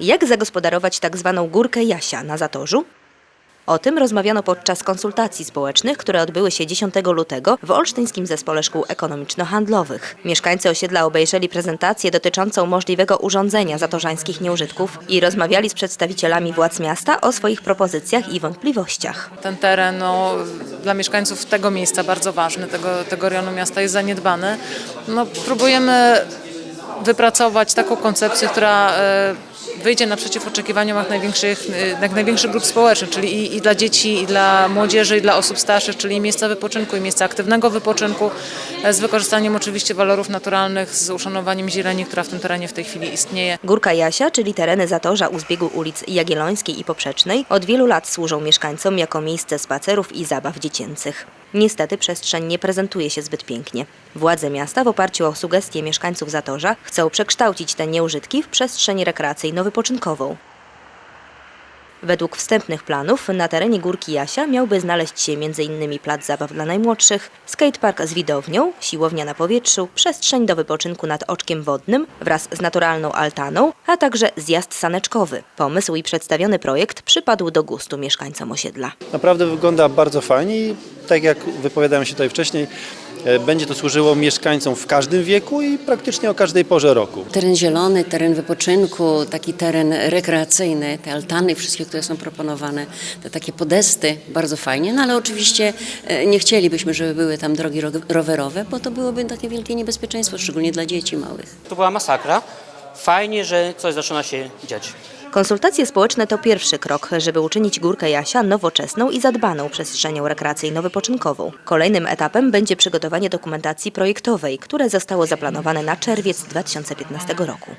Jak zagospodarować tak zwaną górkę Jasia na Zatorzu? O tym rozmawiano podczas konsultacji społecznych, które odbyły się 10 lutego w Olsztyńskim Zespole Szkół Ekonomiczno-Handlowych. Mieszkańcy osiedla obejrzeli prezentację dotyczącą możliwego urządzenia zatorzańskich nieużytków i rozmawiali z przedstawicielami władz miasta o swoich propozycjach i wątpliwościach. Ten teren no, dla mieszkańców tego miejsca bardzo ważny, tego, tego rejonu miasta jest zaniedbany. No, próbujemy wypracować taką koncepcję, która e, wyjdzie naprzeciw oczekiwaniom jak największych, e, jak największych grup społecznych, czyli i, i dla dzieci, i dla młodzieży, i dla osób starszych, czyli miejsca wypoczynku i miejsca aktywnego wypoczynku, e, z wykorzystaniem oczywiście walorów naturalnych, z uszanowaniem zieleni, która w tym terenie w tej chwili istnieje. Górka Jasia, czyli tereny Zatorza u zbiegu ulic Jagiellońskiej i Poprzecznej, od wielu lat służą mieszkańcom jako miejsce spacerów i zabaw dziecięcych. Niestety przestrzeń nie prezentuje się zbyt pięknie. Władze miasta w oparciu o sugestie mieszkańców Zatorza chcą przekształcić te nieużytki w przestrzeń rekreacyjno-wypoczynkową. Według wstępnych planów na terenie Górki Jasia miałby znaleźć się m.in. plac zabaw dla najmłodszych, skatepark z widownią, siłownia na powietrzu, przestrzeń do wypoczynku nad oczkiem wodnym wraz z naturalną altaną, a także zjazd saneczkowy. Pomysł i przedstawiony projekt przypadł do gustu mieszkańcom osiedla. Naprawdę wygląda bardzo fajnie i tak jak wypowiadałem się tutaj wcześniej, będzie to służyło mieszkańcom w każdym wieku i praktycznie o każdej porze roku. Teren zielony, teren wypoczynku, taki teren rekreacyjny, te altany wszystkie, które są proponowane, te takie podesty, bardzo fajnie, no ale oczywiście e, nie chcielibyśmy, żeby były tam drogi ro- rowerowe, bo to byłoby takie wielkie niebezpieczeństwo, szczególnie dla dzieci małych. To była masakra. Fajnie, że coś zaczyna się dziać. Konsultacje społeczne to pierwszy krok, żeby uczynić Górkę Jasia nowoczesną i zadbaną przestrzenią rekreacyjno-wypoczynkową. Kolejnym etapem będzie przygotowanie dokumentacji projektowej, które zostało zaplanowane na czerwiec 2015 roku.